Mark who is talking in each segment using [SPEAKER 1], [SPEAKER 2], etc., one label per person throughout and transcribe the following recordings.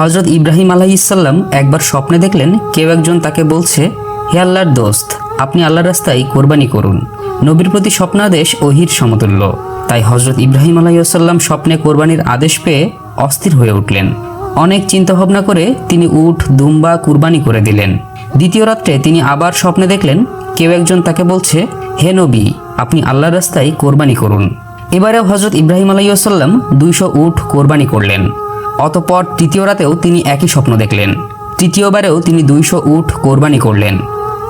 [SPEAKER 1] হজরত ইব্রাহিম আলাইসাল্লাম একবার স্বপ্নে দেখলেন কেউ একজন তাকে বলছে, হে আল্লাহর দোস্ত, আপনি আল্লাহর রাস্তায় কোরবানি করুন। নবীর প্রতি স্বপ্নাদেশ ওহির সমতুল্য। তাই হজরত ইব্রাহিম আলাইসাল্লাম স্বপ্নে কোরবানির আদেশ পেয়ে অস্থির হয়ে উঠলেন। অনেক চিন্তাভাবনা করে তিনি উঠ দুম্বা কুরবানি করে দিলেন। দ্বিতীয় রাত্রে তিনি আবার স্বপ্নে দেখলেন, কেউ একজন তাকে বলছে, হে নবী, আপনি আল্লাহর রাস্তায় কোরবানি করুন। এবারেও হজরত ইব্রাহিম আলাইসাল্লাম দুইশো উঠ কোরবানি করলেন। অতপর তৃতীয় রাতেও তিনি একই স্বপ্ন দেখলেন। তৃতীয়বারেও তিনি দুইশো উঠ কোরবানি করলেন।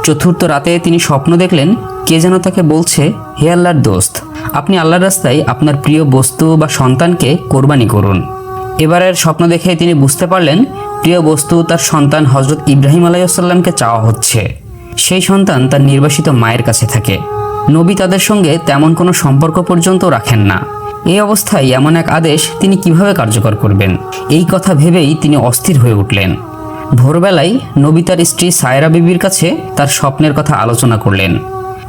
[SPEAKER 1] চতুর্থ রাতে তিনি স্বপ্ন দেখলেন, কে যেন তাকে বলছে, হে আল্লাহর দোস্ত, আপনি আল্লাহর রাস্তায় আপনার প্রিয় বস্তু বা সন্তানকে কোরবানি করুন। এবারের স্বপ্ন দেখে তিনি বুঝতে পারলেন, প্রিয় বস্তু তার সন্তান হজরত ইব্রাহিম আলাইসাল্লামকে চাওয়া হচ্ছে। সেই সন্তান তার নির্বাসিত মায়ের কাছে থাকে। নবী তাদের সঙ্গে তেমন কোনো সম্পর্ক পর্যন্ত রাখেন না। এই অবস্থায় এমন এক আদেশ তিনি কীভাবে কার্যকর করবেন? এই কথা ভেবেই তিনি অস্থির হয়ে উঠলেন। ভোরবেলায় নবী তার স্ত্রী সায়রা বিবির কাছে তার স্বপ্নের কথা আলোচনা করলেন।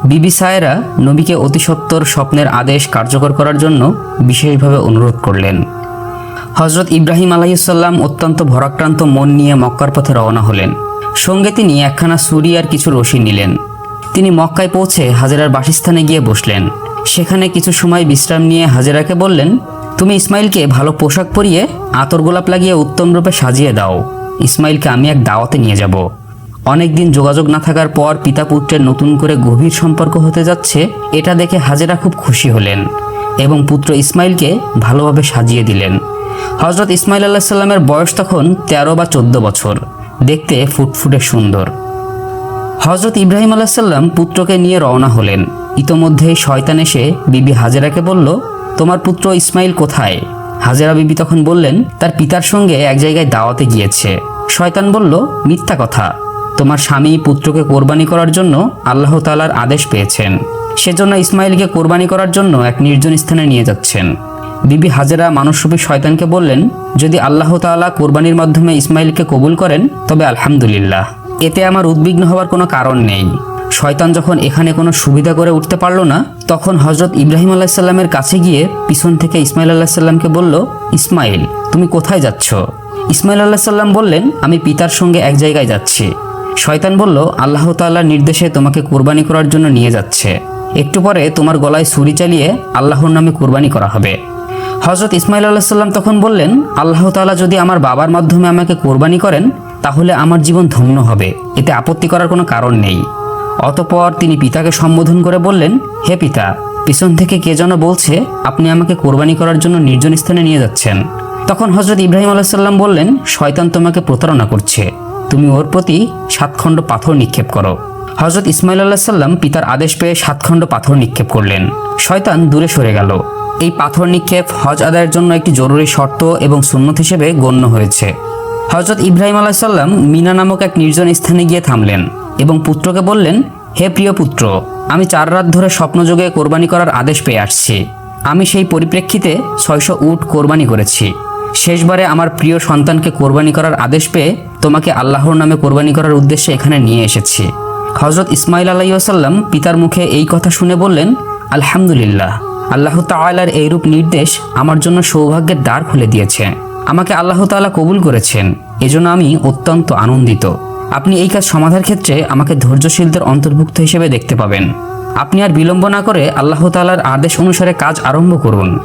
[SPEAKER 1] বিবি সায়রা নবীকে অতি সত্বর স্বপ্নের আদেশ কার্যকর করার জন্য বিশেষভাবে অনুরোধ করলেন। হজরত ইব্রাহিম আলাইসাল্লাম অত্যন্ত ভরাক্রান্ত মন নিয়ে মক্কার পথে রওনা হলেন। সঙ্গে তিনি একখানা সুরি আর কিছু রশি নিলেন। তিনি মক্কায় পৌঁছে হাজেরার বাসস্থানে গিয়ে বসলেন। সেখানে কিছু সময় বিশ্রাম নিয়ে হাজেরাকে বললেন, তুমি ইসমাইলকে ভালো পোশাক পরিয়ে আতর গোলাপ লাগিয়ে উত্তম রূপে সাজিয়ে দাও। ইসমাইলকে আমি এক দাওয়াতে নিয়ে যাব। অনেকদিন যোগাযোগ না থাকার পর পিতা পুত্রের নতুন করে গভীর সম্পর্ক হতে যাচ্ছে, এটা দেখে হাজেরা খুব খুশি হলেন এবং পুত্র ইসমাইলকে ভালোভাবে সাজিয়ে দিলেন। হজরত ইসমাইল আল্লাহ সাল্লামের বয়স তখন তেরো বা চোদ্দ বছর। দেখতে ফুটফুটে সুন্দর। হজরত ইব্রাহিম আলাহিসাল্লাম পুত্রকে নিয়ে রওনা হলেন। ইতোমধ্যে শয়তান এসে বিবি হাজেরাকে বলল, তোমার পুত্র ইসমাইল কোথায়? হাজেরা বিবি তখন বললেন, তার পিতার সঙ্গে এক জায়গায় দাওয়াতে গিয়েছে। শয়তান বলল, মিথ্যা কথা। তোমার স্বামী পুত্রকে কোরবানি করার জন্য আল্লাহ তালার আদেশ পেয়েছেন। সেজন্য ইসমাইলকে কোরবানি করার জন্য এক নির্জন স্থানে নিয়ে যাচ্ছেন। বিবি হাজেরা মানসরূপী শয়তানকে বললেন, যদি আল্লাহ তাআলা কোরবানির মাধ্যমে ইসমাইলকে কবুল করেন, তবে আলহামদুলিল্লাহ। এতে আমার উদ্বিগ্ন হওয়ার কোনো কারণ নেই। শয়তান যখন এখানে কোনো সুবিধা করে উঠতে পারল না, তখন হজরত ইব্রাহিম আলাহিসাল্লামের কাছে গিয়ে পিছন থেকে ইসমাইল আল্লাহিসাল্লামকে বলল, ইসমাইল, তুমি কোথায় যাচ্ছ? ইসমাইল আল্লাহ সাল্লাম বললেন, আমি পিতার সঙ্গে এক জায়গায় যাচ্ছি। শয়তান বলল, আল্লাহ তাআলার নির্দেশে তোমাকে কোরবানি করার জন্য নিয়ে যাচ্ছে। একটু পরে তোমার গলায় ছুরি চালিয়ে আল্লাহর নামে কোরবানি করা হবে। হজরত ইসমাইল আল্লাহ সাল্লাম তখন বললেন, আল্লাহ তাআলা যদি আমার বাবার মাধ্যমে আমাকে কোরবানি করেন তাহলে আমার জীবন ধন্য হবে। এতে আপত্তি করার কোনো কারণ নেই। অতপর তিনি পিতাকে সম্বোধন করে বললেন, হে পিতা, পিছন থেকে কে যেন বলছে, আপনি আমাকে কোরবানি করার জন্য নির্জন স্থানে নিয়ে যাচ্ছেন। তখন হজরত ইব্রাহিম আলাইসাল্লাম বললেন, শয়তান তোমাকে প্রতারণা করছে। তুমি ওর প্রতি সাতখণ্ড পাথর নিক্ষেপ করো। হজরত ইসমাইল আল্লাহ সাল্লাম পিতার আদেশ পেয়ে সাতখণ্ড পাথর নিক্ষেপ করলেন। শয়তান দূরে সরে গেল। এই পাথর নিক্ষেপ হজ আদায়ের জন্য একটি জরুরি শর্ত এবং সুন্নত হিসেবে গণ্য হয়েছে। হজরত ইব্রাহিম আলাইসাল্লাম মিনা নামক এক নির্জন স্থানে গিয়ে থামলেন এবং পুত্রকে বললেন, হে প্রিয় পুত্র, আমি চার রাত ধরে স্বপ্নযোগে কোরবানি করার আদেশ পেয়ে আসছি। আমি সেই পরিপ্রেক্ষিতে ছয়শো উট কোরবানি করেছি। শেষবারে আমার প্রিয় সন্তানকে কোরবানি করার আদেশ পেয়ে তোমাকে আল্লাহর নামে কোরবানি করার উদ্দেশ্যে এখানে নিয়ে এসেছি। হজরত ইসমাইল আলাইসাল্লাম পিতার মুখে এই কথা শুনে বললেন, আলহামদুলিল্লাহ, আল্লাহ তাআলার এইরূপ নির্দেশ আমার জন্য সৌভাগ্যের দ্বার খুলে দিয়েছে। আমাকে আল্লাহ তাআলা কবুল করেছেন। এজন্য আমি অত্যন্ত আনন্দিত। আপনি এই কাজ সমাধার ক্ষেত্রে আমাকে ধৈর্যশীলদের অন্তর্ভুক্ত হিসেবে দেখতে পাবেন। আপনি আর বিলম্ব না করে আল্লাহ তাআলার আদেশ অনুসারে কাজ আরম্ভ করুন।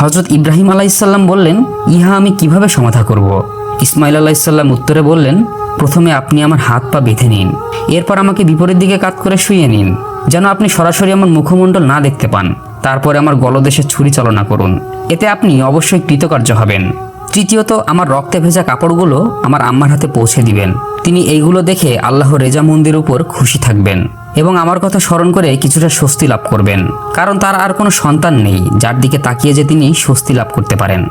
[SPEAKER 1] হজরত ইব্রাহিম আলাইসাল্লাম বললেন, ইহা আমি কীভাবে সমাধা করব। ইসমাইল আলাইসাল্লাম উত্তরে বললেন, প্রথমে আপনি আমার হাত পা বেঁধে নিন। এরপর আমাকে বিপরীত দিকে কাত করে শুয়ে নিন, যেন আপনি সরাসরি আমার মুখমণ্ডল না দেখতে পান। তারপরে আমার গলদেশে ছুরি চালনা করুন। এতে আপনি অবশ্যই কৃতকার্য হবেন। তৃতীয়ত আমার রক্তে ভেজা কাপড়গুলো আমার আম্মার হাতে পৌঁছে দিবেন। তিনি এইগুলো দেখে আল্লাহ রেজা মন্দির উপর খুশি থাকবেন এবং আমার কথা স্মরণ করে কিছুটা স্বস্তি লাভ করবেন। কারণ তার আর কোনো সন্তান নেই, যার দিকে তাকিয়ে যে তিনি স্বস্তি লাভ করতে পারেন।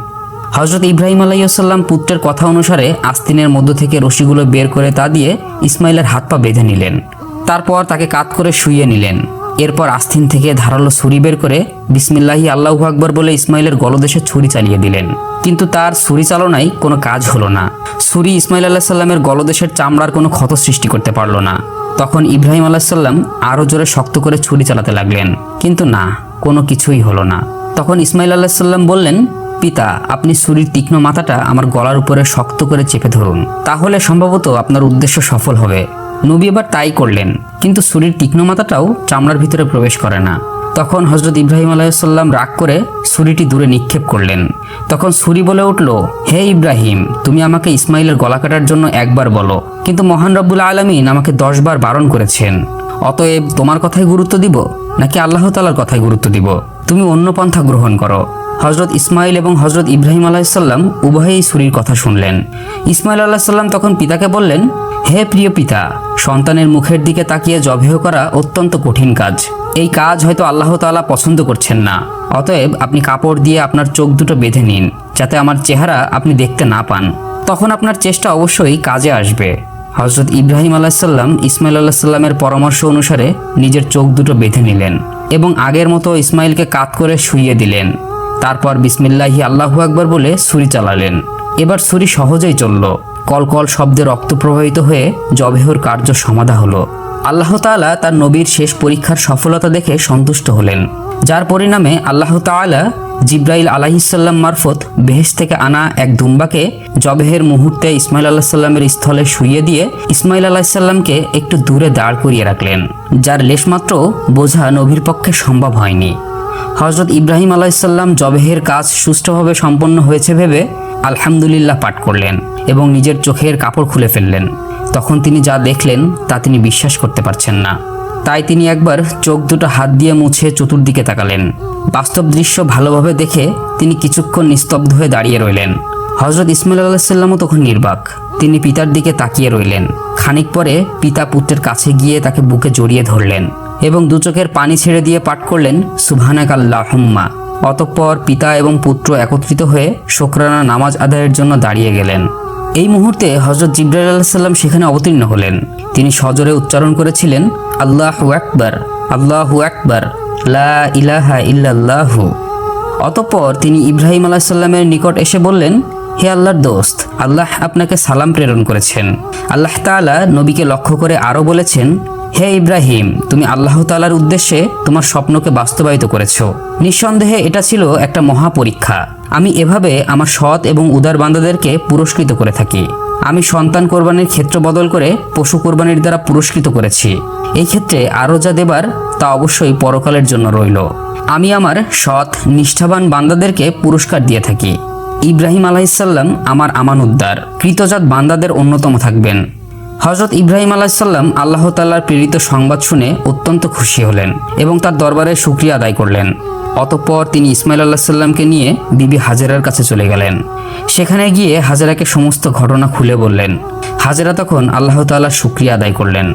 [SPEAKER 1] হজরত ইব্রাহিম আলাইসাল্লাম পুত্রের কথা অনুসারে আস্তিনের মধ্য থেকে রশিগুলো বের করে তা দিয়ে ইসমাইলের হাত পা বেঁধে নিলেন। তারপর তাকে কাত করে শুইয়ে নিলেন। এরপর আস্তিন থেকে ধারালো ছুরি বের করে বিসমিল্লাহি আল্লাহু আকবর বলে ইসমাইলের গলদেশে ছুরি চালিয়ে দিলেন। কিন্তু তার ছুরি চালনায় কোনো কাজ হলো না। ছুরি ইসমাইল আল্লাহ সাল্লামের গলদেশের চামড়ার কোনো ক্ষত সৃষ্টি করতে পারল না। তখন ইব্রাহিম আল্লাহ সাল্লাম আরও জোরে শক্ত করে ছুরি চালাতে লাগলেন। কিন্তু না, কোনো কিছুই হলো না। তখন ইসমাইল আল্লাহ সাল্লাম বললেন, পিতা, আপনি ছুরির তীক্ষ্ণ মাথাটা আমার গলার উপরে শক্ত করে চেপে ধরুন। তাহলে সম্ভবত আপনার উদ্দেশ্য সফল হবে। নবী এবার তাই করলেন, কিন্তু ছুরির তীক্ষ্ণ মাথাটাও চামড়ার ভিতরে প্রবেশ করে না। তখন হজরত ইব্রাহিম আলাইসাল্লাম রাগ করে ছুরিটি দূরে নিক্ষেপ করলেন। তখন ছুরি বলে উঠল, হে ইব্রাহিম, তুমি আমাকে ইসমাইলের গলা কাটার জন্য একবার বলো, কিন্তু মহান রব্বুল আলমিন আমাকে দশবার বারণ করেছেন। অতএব তোমার কথাই গুরুত্ব দিব, নাকি আল্লাহ তালার কথাই গুরুত্ব দিব? তুমি অন্য পন্থা গ্রহণ করো। হজরত ইসমাইল এবং হজরত ইব্রাহিম আলাহিসাল্লাম উভয়েই ছুরির কথা শুনলেন। ইসমাইল আলাহিসাল্লাম তখন পিতাকে বললেন, হে প্রিয় পিতা, সন্তানের মুখের দিকে তাকিয়ে জবেহ করা অত্যন্ত কঠিন কাজ। এই কাজ হয়তো আল্লাহ তাআলা পছন্দ করছেন না। অতএব আপনি কাপড় দিয়ে আপনার চোখ দুটো বেঁধে নিন, যাতে আমার চেহারা আপনি দেখতে না পান। তখন আপনার চেষ্টা অবশ্যই কাজে আসবে। হজরত ইব্রাহিম আলাহিসাল্লাম ইসমাইল আলাহিসাল্লামের পরামর্শ অনুসারে নিজের চোখ দুটো বেঁধে নিলেন এবং আগের মতো ইসমাইলকে কাত করে শুইয়ে দিলেন। তারপর বিসমিল্লাহি আল্লাহু আকবার বলে ছুরি চালালেন। এবার ছুরি সহজেই চলল। কলকল শব্দে রক্ত প্রবাহিত হয়ে জবেহর কার্য সমাধা হলো। আল্লাহ তাআলা তার নবীর শেষ পরীক্ষার সফলতা দেখে সন্তুষ্ট হলেন। যার পরিণামে আল্লাহ তাআলা জিব্রাইল আলাহিসাল্লাম মারফত বেহেশ থেকে আনা এক দুম্বাকে জবেহের মুহূর্তে ইসমাইল আল্লাহ সাল্লামের স্থলে শুইয়ে দিয়ে ইসমাইল আলাহিসাল্লামকে একটু দূরে দাঁড় করিয়ে রাখলেন, যার লেশমাত্র বোঝা নবীর পক্ষে সম্ভব হয়নি। হজরত ইব্রাহিম আলাইসাল্লাম জবেহের কাজ সুষ্ঠুভাবে সম্পন্ন হয়েছে ভেবে আলহামদুলিল্লাহ পাঠ করলেন এবং নিজের চোখের কাপড় খুলে ফেললেন। তখন তিনি যা দেখলেন তা তিনি বিশ্বাস করতে পারছেন না। তাই তিনি একবার চোখ দুটো হাত দিয়ে মুছে চতুর্দিকে তাকালেন। বাস্তব দৃশ্য ভালোভাবে দেখে তিনি কিছুক্ষণ নিস্তব্ধ হয়ে দাঁড়িয়ে রইলেন। হজরত ইসমাইল আলাহিসাল্লামও তখন নির্বাক। তিনি পিতার দিকে তাকিয়ে রইলেন। খানিক পরে পিতা পুত্রের কাছে গিয়ে তাকে বুকে জড়িয়ে ধরলেন। এবং দু চোখের পানি ছেড়ে দিয়ে পাঠ করলেন সুবহানাক আল্লাহুম্মা অতঃপর পিতা এবং পুত্র একত্রিত হয়ে শোকরানা নামাজ আদায়ের জন্য দাঁড়িয়ে গেলেন। এই মুহূর্তে হজরত জিব্রাইল আলাহিসাল্লাম সেখানে অবতীর্ণ হলেন। তিনি সজোরে উচ্চারণ করেছিলেন, আল্লাহু আকবার আল্লাহু আকবার, লা ইলাহা ইল্লাল্লাহু। অতঃপর তিনি ইব্রাহিম আলাহিসাল্লামের নিকট এসে বললেন, হে আল্লাহর দোস্ত, আল্লাহ আপনাকে সালাম প্রেরণ করেছেন। আল্লাহ তাআলা নবীকে লক্ষ্য করে আরও বলেছেন হে ইব্রাহিম, তুমি আল্লাহ তাআলার উদ্দেশ্যে তোমার স্বপ্নকে বাস্তবায়িত করেছ। নিঃসন্দেহে এটা ছিল একটা মহা পরীক্ষা আমি এভাবে আমার সৎ এবং উদার বান্দাদেরকে পুরস্কৃত করে থাকি। আমি সন্তান কোরবানির ক্ষেত্র বদল করে পশু কোরবানির দ্বারা পুরস্কৃত করেছি। এই ক্ষেত্রে আরও যা দেবার তা অবশ্যই পরকালের জন্য রইল। আমি আমার সৎ, নিষ্ঠাবান বান্দাদেরকে পুরস্কার দিয়ে থাকি। ইব্রাহিম আলাহিসাল্লাম আমার আমান আমানুদ্দার। কৃতজাত বান্দাদের অন্যতম থাকবেন। হজরত ইব্রাহিম আলাহিসাল্লাম আল্লাহ তাল্লার প্রেরিত সংবাদ শুনে অত্যন্ত খুশি হলেন এবং তার দরবারে সুক্রিয়া আদায় করলেন। অতঃপর তিনি ইসমাইল আল্লাহ সাল্লামকে নিয়ে বিবি হাজেরার কাছে চলে গেলেন। সেখানে গিয়ে হাজেরাকে সমস্ত ঘটনা খুলে বললেন। হাজেরা তখন আল্লাহ তাল্লাহ সুক্রিয়া আদায় করলেন।